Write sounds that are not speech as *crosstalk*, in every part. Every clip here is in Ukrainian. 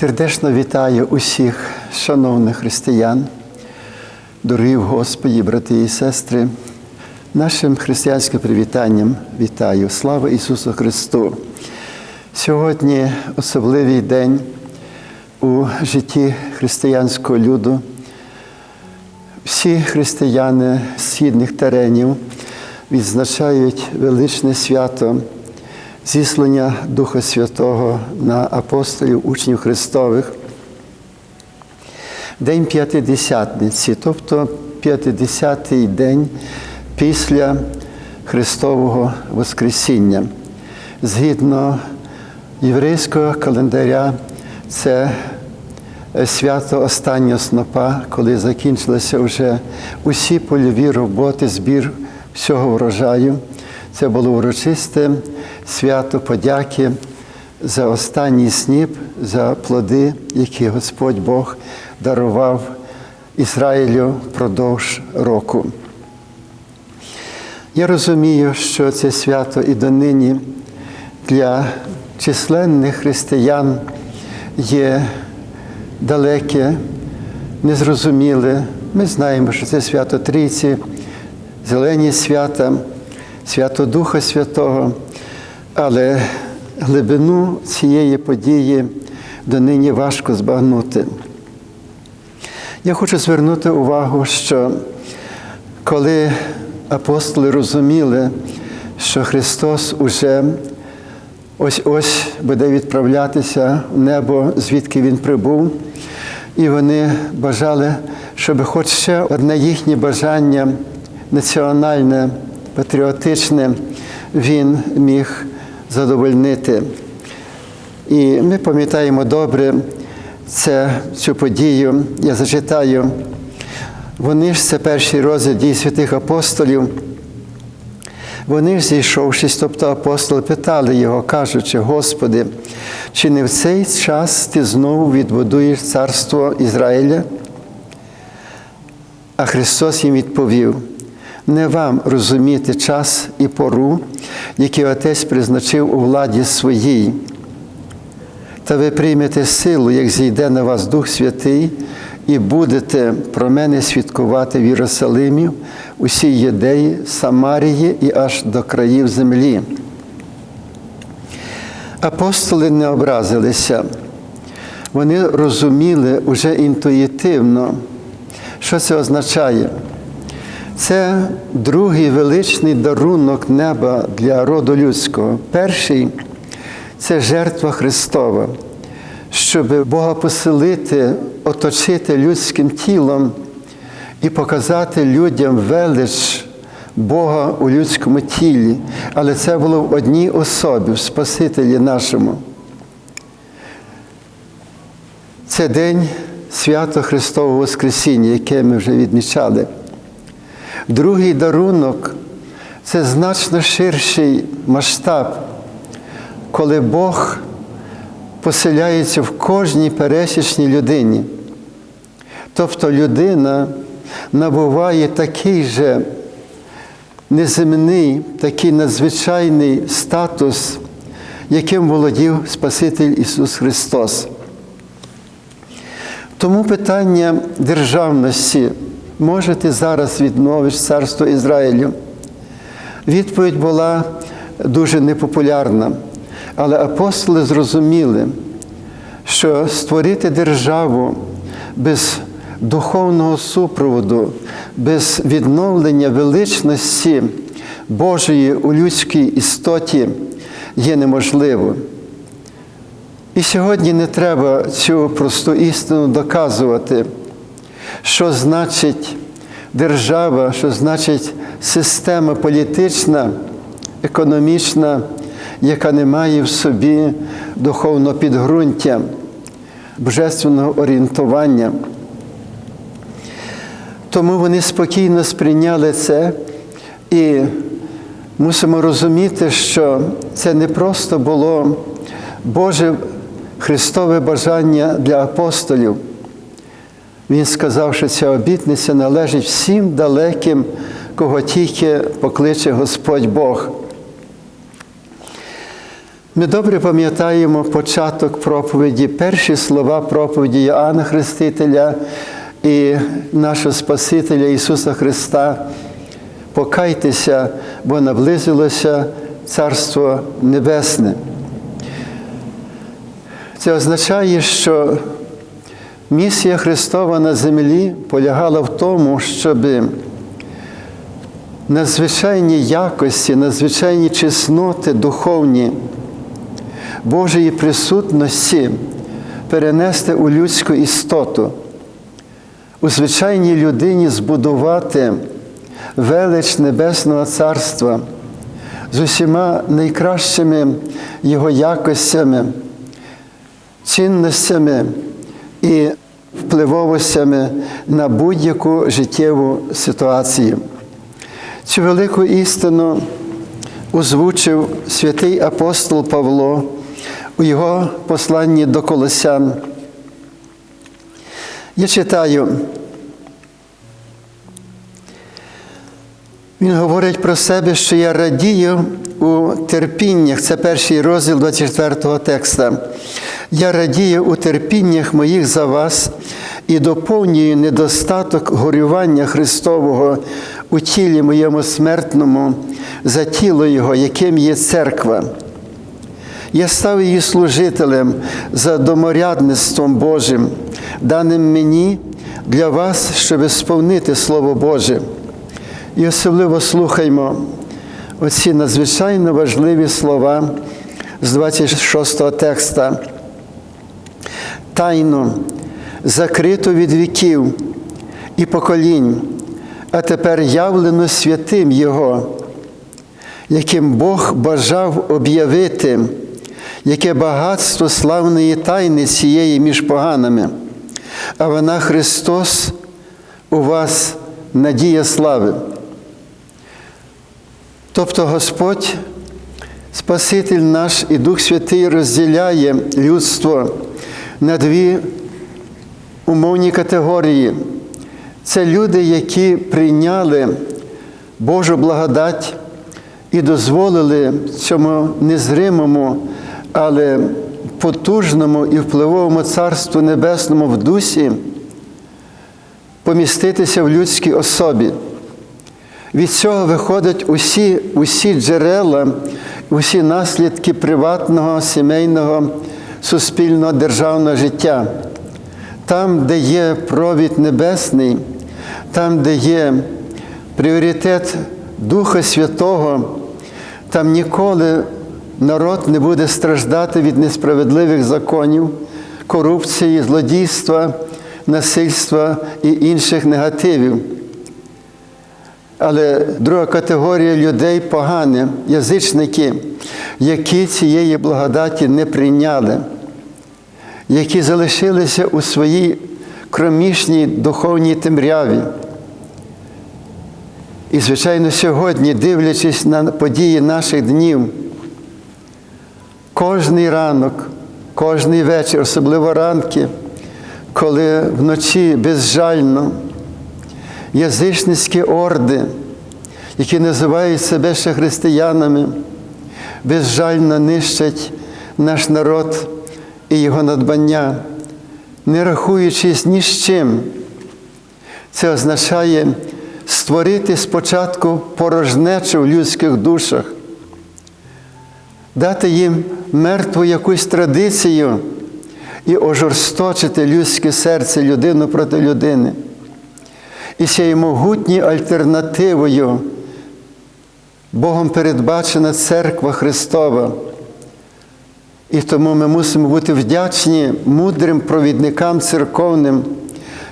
Сердечно вітаю усіх шановних християн, дорогі Господі, брати і сестри. Нашим християнським привітанням вітаю. Слава Ісусу Христу! Сьогодні особливий день у житті християнського люду. Всі християни східних теренів відзначають величне свято зіслання Духа Святого на апостолів, учнів Христових. День П'ятидесятниці, тобто 50-й день після Христового Воскресіння. Згідно єврейського календаря, це свято останнього снопа, коли закінчилися вже усі польові роботи, збір всього врожаю. Це було урочисте свято подяки за останній сніп, за плоди, які Господь Бог дарував Ізраїлю впродовж року. Я розумію, що це свято і донині для численних християн є далеке, незрозуміле. Ми знаємо, що це свято Трійці, зелені свята, свято Духа Святого, але глибину цієї події донині важко збагнути. Я хочу звернути увагу, що коли апостоли розуміли, що Христос уже ось-ось буде відправлятися в небо, звідки Він прибув, і вони бажали, щоб хоч ще одне їхнє бажання національне, патріотичне, він міг задовольнити. І ми пам'ятаємо добре це, цю подію. Я зачитаю. Вони ж це перший розділ дій святих апостолів. Вони ж зійшовшись, тобто апостоли, питали його, кажучи, Господи, чи не в цей час ти знову відбудуєш царство Ізраїля? А Христос їм відповів: не вам розуміти час і пору, який Отець призначив у владі своїй. Та ви приймете силу, як зійде на вас Дух Святий, і будете про мене свідкувати в Єрусалимі, усій Єдеї, Самарії і аж до країв землі. Апостоли не образилися, вони розуміли уже інтуїтивно, що це означає. Це другий величний дарунок неба для роду людського. Перший це жертва Христова, щоб Бога поселити, оточити людським тілом і показати людям велич Бога у людському тілі. Але це було в одній особі, в Спасителі нашому. Це день свято Христового Воскресіння, яке ми вже відмічали. Другий дарунок це значно ширший масштаб, коли Бог поселяється в кожній пересічній людині. Тобто людина набуває такий же неземний, такий надзвичайний статус, яким володів Спаситель Ісус Христос. Тому питання державності може ти зараз відновиш царство Ізраїлю? Відповідь була дуже непопулярна, але апостоли зрозуміли, що створити державу без духовного супроводу, без відновлення величності Божої у людській істоті є неможливо. І сьогодні не треба цю просту істину доказувати, що значить держава, що значить система політична, економічна, яка не має в собі духовного підґрунтя, божественного орієнтування. Тому вони спокійно сприйняли це і мусимо розуміти, що це не просто було Боже Христове бажання для апостолів. Він сказав, що ця обітниця належить всім далеким, кого тільки покличе Господь Бог. Ми добре пам'ятаємо початок проповіді, перші слова проповіді Іоанна Хрестителя і нашого Спасителя Ісуса Христа. Покайтеся, бо наблизилося Царство Небесне. Це означає, що місія Христова на землі полягала в тому, щоб надзвичайні якості, надзвичайні чесноти духовні Божої присутності перенести у людську істоту, у звичайній людині збудувати велич Небесного Царства з усіма найкращими його якостями, цінностями і впливовостями на будь-яку життєву ситуацію. Цю велику істину озвучив святий апостол Павло у його посланні до Колосян. Я читаю. Він говорить про себе, що я радію у терпіннях. Це перший розділ 24 го текста. Я радію у терпіннях моїх за вас і доповнюю недостаток горювання Христового у тілі моєму смертному за тіло Його, яким є церква. Я став її служителем за доморядництвом Божим, даним мені для вас, щоб сповнити Слово Боже. І особливо слухаймо оці надзвичайно важливі слова з 26 текста. Тайну, закриту від віків і поколінь, а тепер явлено святим Його, яким Бог бажав об'явити, яке багатство славної тайни цієї між поганими, а вона Христос у вас надія слави. Тобто Господь, Спаситель наш і Дух Святий розділяє людство на дві умовні категорії. Це люди, які прийняли Божу благодать і дозволили цьому незримому, але потужному і впливовому Царству Небесному в дусі поміститися в людській особі. Від цього виходять усі, усі джерела, усі наслідки приватного, сімейного, суспільного, державного життя. Там, де є провід небесний, там, де є пріоритет Духа Святого, там ніколи народ не буде страждати від несправедливих законів, корупції, злодійства, насильства і інших негативів. Але друга категорія людей погані, язичники, які цієї благодаті не прийняли, які залишилися у своїй кромішній духовній темряві. І, звичайно, сьогодні, дивлячись на події наших днів, кожний ранок, кожний вечір, особливо ранки, коли вночі безжально язичницькі орди, які називають себе ще християнами, безжально нищать наш народ і його надбання, не рахуючись ні з чим. Це означає створити спочатку порожнечу в людських душах, дати їм мертву якусь традицію і ожорсточити людське серце людину проти людини. І цією могутньою альтернативою Богом передбачена церква Христова. І тому ми мусимо бути вдячні мудрим провідникам церковним,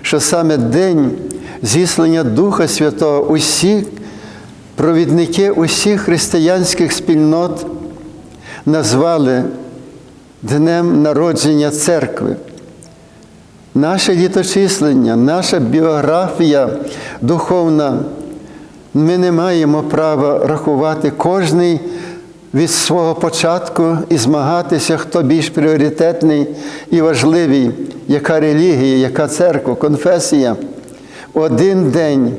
що саме день зіслання Духа Святого, усі провідники усіх християнських спільнот назвали Днем народження церкви. Наше літочислення, наша біографія духовна, ми не маємо права рахувати кожний від свого початку і змагатися, хто більш пріоритетний і важливий, яка релігія, яка церква, конфесія. Один день,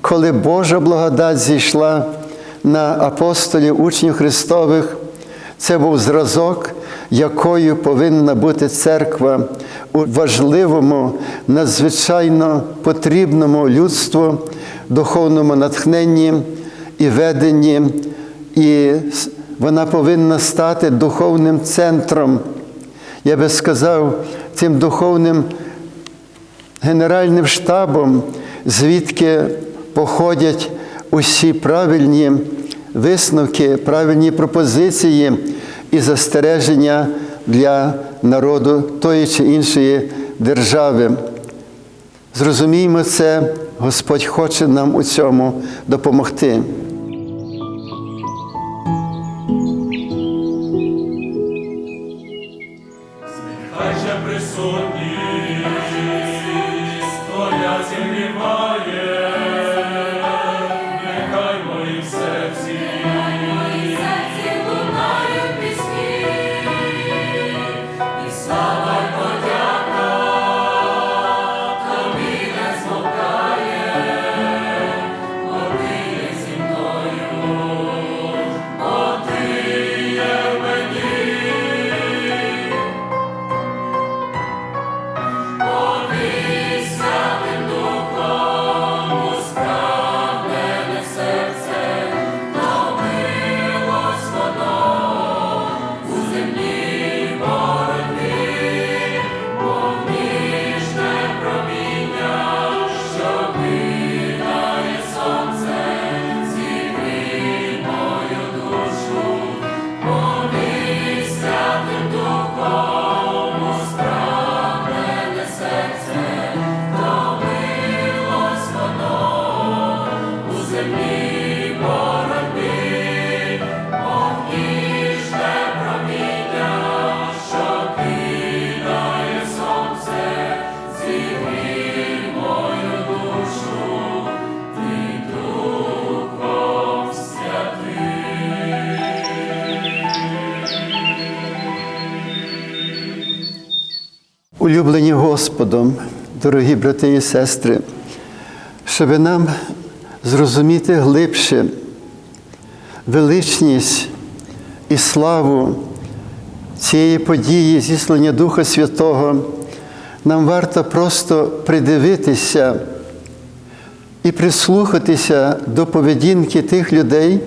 коли Божа благодать зійшла на апостолів, учнів Христових, Це був зразок, якою повинна бути церква у важливому, надзвичайно потрібному людству, духовному натхненні і веденні, і вона повинна стати духовним центром. Я би сказав, цим духовним генеральним штабом, звідки походять усі правильні висновки, правильні пропозиції і застереження для народу тої чи іншої держави. Зрозуміймо це, Господь хоче нам у цьому допомогти. mercy. Господом, дорогі брати і сестри, щоб нам зрозуміти глибше величність і славу цієї події зіслання Духа Святого, нам варто просто придивитися і прислухатися до поведінки тих людей,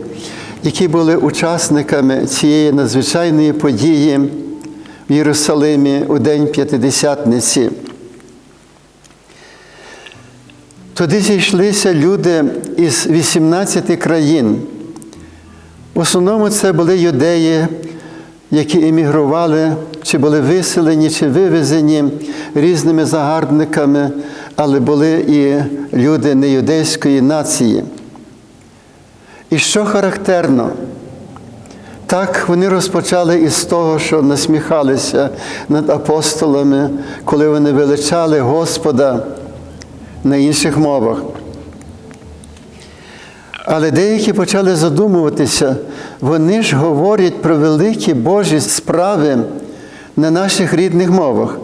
які були учасниками цієї надзвичайної події в Єрусалимі у День П'ятидесятниці. Туди зійшлися люди із 18 країн. В основному це були юдеї, які емігрували, чи були виселені, чи вивезені різними загарбниками, але були і люди неюдейської нації. І що характерно, так вони розпочали із того, що насміхалися над апостолами, коли вони величали Господа на інших мовах. Але деякі почали задумуватися, вони ж говорять про великі Божі справи на наших рідних мовах.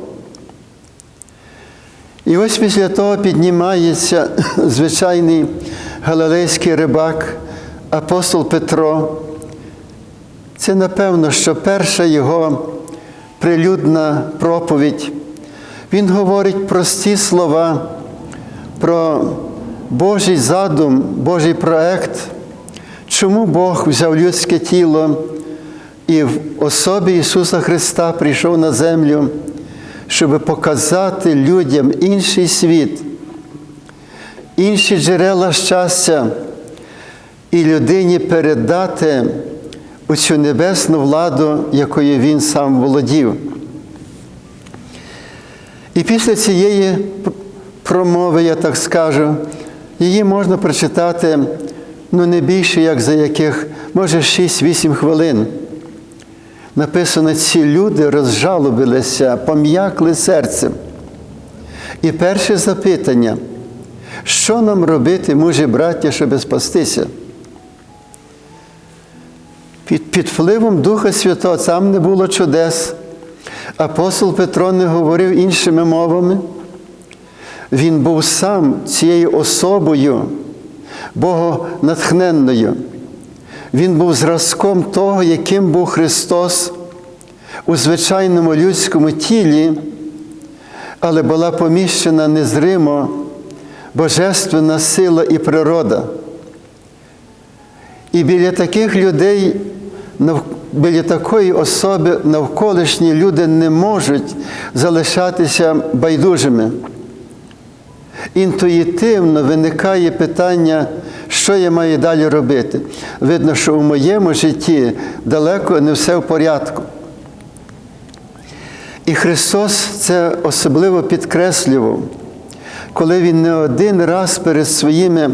І ось після того піднімається *coughs* звичайний галилейський рибак, апостол Петро. Це напевно, що перша його прилюдна проповідь. Він говорить прості слова про Божий задум, Божий проект, чому Бог взяв людське тіло і в особі Ісуса Христа прийшов на землю, щоб показати людям інший світ, інші джерела щастя і людині передати оцю небесну владу, якою він сам володів. І після цієї промови, я так скажу, її можна прочитати ну, не більше, як за яких, може, 6-8 хвилин. Написано, ці люди розжалобилися, пом'якли серцем. І перше запитання, що нам робити, мужі браття, щоб спастися? Під, під впливом Духа Святого там не було чудес. Апостол Петро не говорив іншими мовами. Він був сам цією особою, богонатхненною. Він був зразком того, яким був Христос у звичайному людському тілі, але була поміщена незримо божественна сила і природа. І біля таких людей, біля такої особи навколишні люди не можуть залишатися байдужими. Інтуїтивно виникає питання, що я маю далі робити. Видно, що у моєму житті далеко не все в порядку. І Христос це особливо підкреслював, коли Він не один раз перед своїми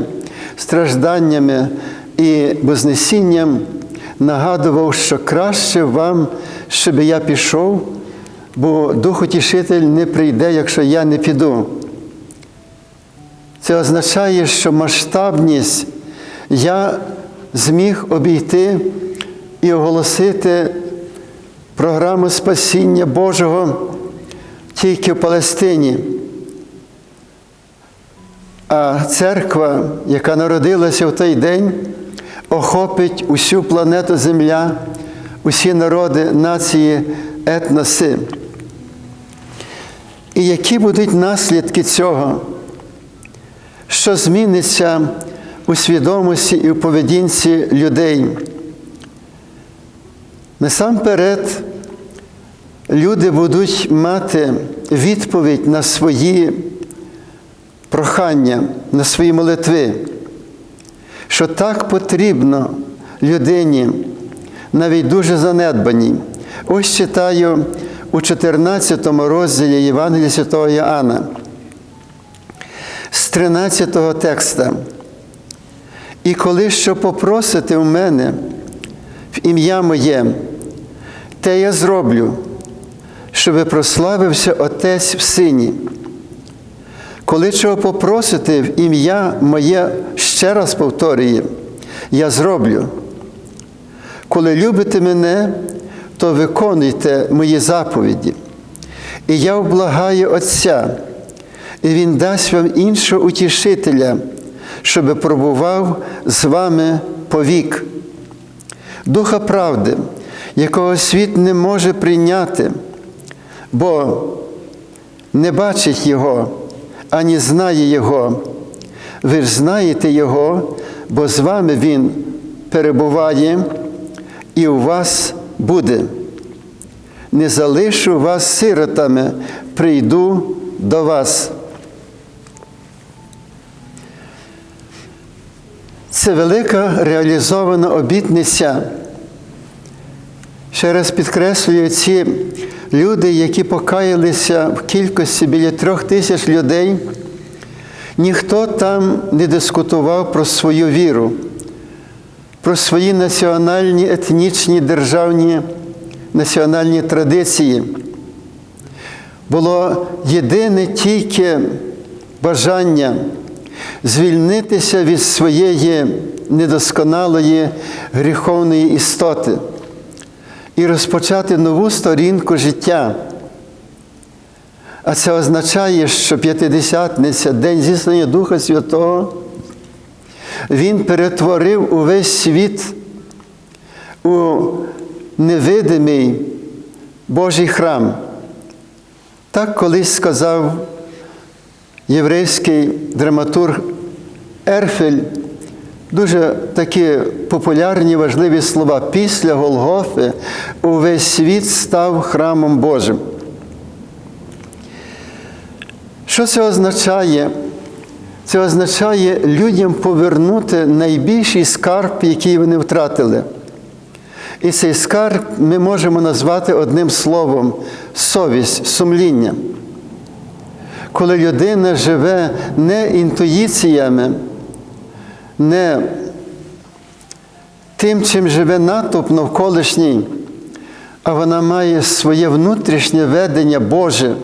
стражданнями і вознесінням нагадував, що краще вам, щоб я пішов, бо Дух Утішитель не прийде, якщо я не піду. Це означає, що масштабність я зміг обійти і оголосити програму спасіння Божого тільки в Палестині. А церква, яка народилася в той день, охопить усю планету Земля, усі народи, нації, етноси. І які будуть наслідки цього? Що зміниться у свідомості і у поведінці людей? Насамперед, люди будуть мати відповідь на свої прохання, на свої молитви, що так потрібно людині, навіть дуже занедбаній. Ось читаю у 14 розділі Євангелія Святого Іоанна, з 13 текста. І коли що попросите в мене в ім'я моє, те я зроблю, щоби прославився Отець в Сині. Коли чого попросите в ім'я моє, ще раз повторюю, я зроблю. Коли любите мене, то виконуйте мої заповіді. І я облагаю Отця, і Він дасть вам іншого утішителя, щоби пробував з вами повік. Духа правди, якого світ не може прийняти, бо не бачить Його, ані знає Його. Ви ж знаєте Його, бо з вами Він перебуває і у вас буде. Не залишу вас сиротами, прийду до вас. Це велика реалізована обітниця. Ще раз підкреслюю, ці люди, які покаялися в кількості біля трьох тисяч людей, ніхто там не дискутував про свою віру, про свої національні, етнічні, державні національні традиції. Було єдине тільки бажання звільнитися від своєї недосконалої гріховної істоти і розпочати нову сторінку життя. А це означає, що п'ятидесятниця, День зіснення Духа Святого, Він перетворив увесь світ у невидимий Божий храм. Так колись сказав єврейський драматург Ерфель, дуже такі популярні важливі слова. Після Голгофи увесь світ став храмом Божим. Що це означає? Це означає людям повернути найбільший скарб, який вони втратили. І цей скарб ми можемо назвати одним словом совість, сумління. Коли людина живе не інтуїціями, не тим, чим живе натовп навколишній, а вона має своє внутрішнє ведення Боже.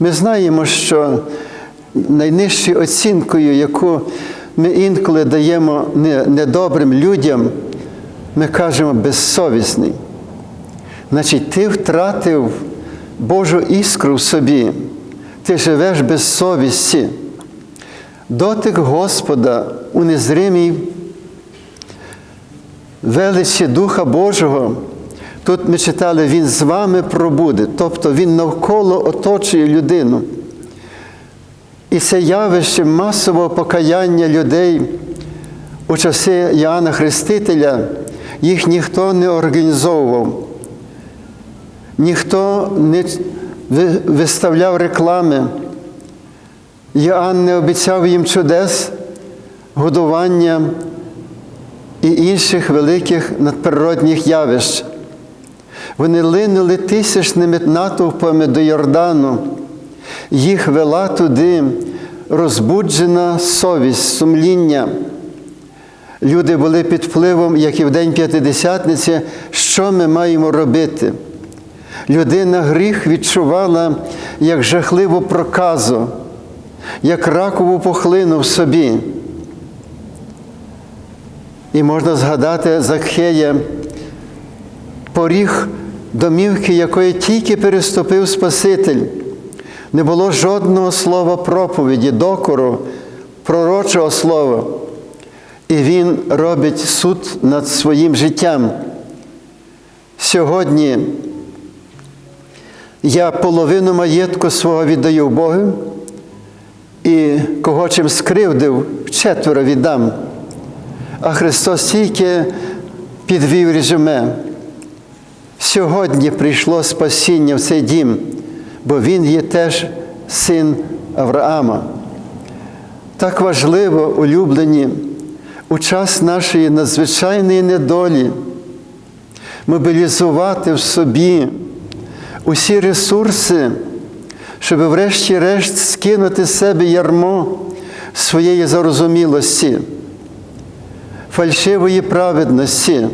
Ми знаємо, що найнижчою оцінкою, яку ми інколи даємо недобрим людям, ми кажемо безсовісний. Значить, ти втратив Божу іскру в собі, ти живеш без совісті. Дотик Господа у незримій. Величі Духа Божого, тут ми читали, Він з вами пробуде, тобто Він навколо оточує людину. І це явище масового покаяння людей у часи Іоанна Хрестителя, їх ніхто не організовував, ніхто не виставляв реклами. Іоанн не обіцяв їм чудес, годування і інших великих надприродних явищ. Вони линули тисячними натовпами до Йордану, їх вела туди розбуджена совість, сумління. Люди були під впливом, як і в День П'ятидесятниці, що ми маємо робити. Людина гріх відчувала як жахливу проказу, як ракову пухлину в собі. І можна згадати Закхея, поріг домівки, якої тільки переступив Спаситель. Не було жодного слова проповіді, докору, пророчого слова. І він робить суд над своїм життям. Сьогодні я половину маєтку свого віддаю Богу, і кого чим скривдив, четверо віддам. А Христос тільки підвів резюме. Сьогодні прийшло спасіння в цей дім, бо він є теж син Авраама. Так важливо, улюблені, у час нашої надзвичайної недолі мобілізувати в собі усі ресурси, щоб врешті-решт скинути з себе ярмо своєї зарозумілості, фальшивої праведності,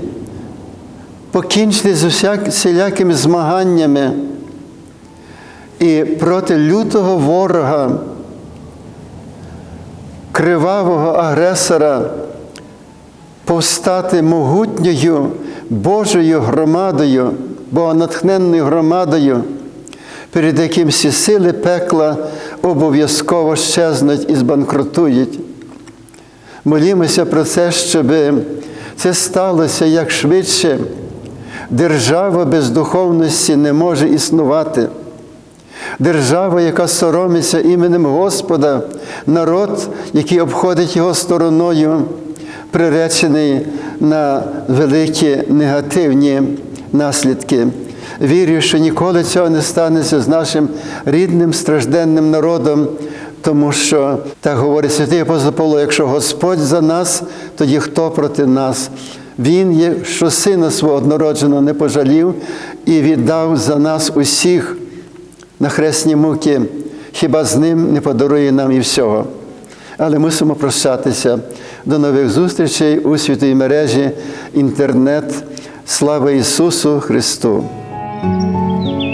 покінчити з всілякими змаганнями і проти лютого ворога, кривавого агресора повстати могутньою Божою громадою, богонатхненною громадою, перед яким всі сили пекла обов'язково щезнуть і збанкрутують. Молімося про це, щоб це сталося як швидше. Держава без духовності не може існувати. Держава, яка соромиться іменем Господа, народ, який обходить його стороною, приречений на великі негативні наслідки. Вірю, що ніколи цього не станеться з нашим рідним стражденним народом, тому що, так говорить святий апостол Павло, якщо Господь за нас, тоді хто проти нас? Він є, що сина свого однородженого не пожалів і віддав за нас усіх на хресні муки, хіба з ним не подарує нам і всього. Але мусимо прощатися. До нових зустрічей у святій мережі інтернет. Слава Ісусу Христу! Música